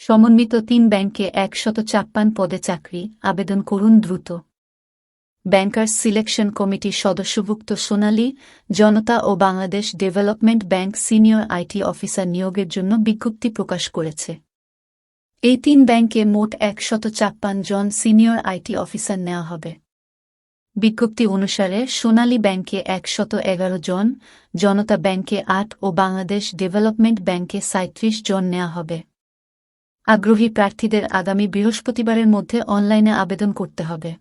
সমন্বিত তিন ব্যাংকে একশত চাপ্পান পদে চাকরি, আবেদন করুন দ্রুত। ব্যাংকার্স সিলেকশন কমিটির সদস্যভুক্ত সোনালী, জনতা ও Bangladesh development bank senior IT officer নিয়োগের জন্য বিজ্ঞপ্তি প্রকাশ করেছে। এই তিন ব্যাংকে মোট একশত চাপ্পান জন সিনিয়র আইটি অফিসার নেওয়া হবে। বিজ্ঞপ্তি অনুসারে সোনালী ব্যাংকে একশত এগারো জন, জনতা ব্যাংকে আট ও বাংলাদেশ ডেভেলপমেন্ট ব্যাংকে সাঁত্রিশ জন নেওয়া হবে। আগ্রহী প্রার্থীদের আগামী বৃহস্পতিবারের মধ্যে অনলাইনে আবেদন করতে হবে।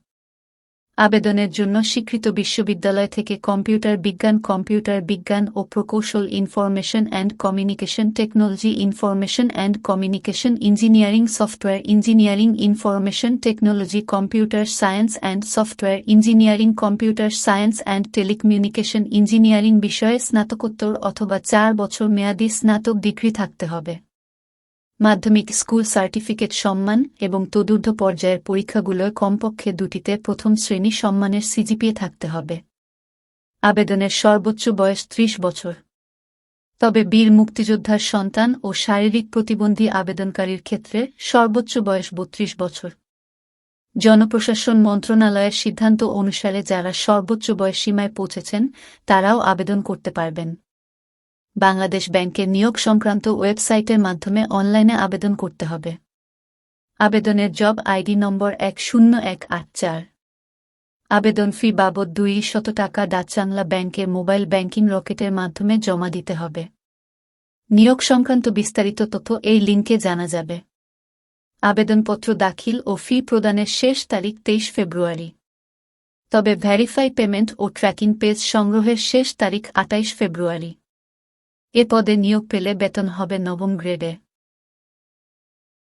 আবেদনের জন্য স্বীকৃত বিশ্ববিদ্যালয় থেকে কম্পিউটার বিজ্ঞান কম্পিউটার বিজ্ঞান ও প্রকৌশল information and communication technology information and communication engineering software engineering information technology computer science and software engineering computer science and telecommunication engineering বিষয়ে স্নাতকোত্তর অথবা চার বছর মেয়াদী স্নাতক ডিগ্রি থাকতে হবে। মাধ্যমিক স্কুল সার্টিফিকেট সম্মান এবং তদূর্ধ্ব পর্যায়ের পরীক্ষাগুলোয় কমপক্ষে দুটিতে প্রথম শ্রেণি সম্মানের সিজিপিএ থাকতে হবে। আবেদনের সর্বোচ্চ বয়স ত্রিশ বছর। তবে বীর মুক্তিযোদ্ধার সন্তান ও শারীরিক প্রতিবন্ধী আবেদনকারীর ক্ষেত্রে সর্বোচ্চ বয়স বত্রিশ বছর। জনপ্রশাসন মন্ত্রণালয়ের সিদ্ধান্ত অনুসারে যারা সর্বোচ্চ বয়সীমায় পৌঁছেছেন, তারাও আবেদন করতে পারবেন। বাংলাদেশ ব্যাংকের নিয়োগ সংক্রান্ত ওয়েবসাইটের মাধ্যমে অনলাইনে আবেদন করতে হবে। আবেদনের জব আইডি নম্বর এক শূন্য এক আট চার। আবেদন ফি বাবদ দুই শত টাকা ডাচাংলা ব্যাংকের মোবাইল ব্যাংকিং রকেটের মাধ্যমে জমা দিতে হবে। নিয়োগ সংক্রান্ত বিস্তারিত তথ্য এই লিঙ্কে জানা যাবে। আবেদনপত্র দাখিল ও ফি প্রদানের শেষ তারিখ তেইশ ফেব্রুয়ারি। তবে ভ্যারিফাই পেমেন্ট ও ট্র্যাকিং পেজ সংগ্রহের শেষ তারিখ আটাইশ ফেব্রুয়ারি। এ পদে নিয়োগ পেলে বেতন হবে নবম গ্রেডে।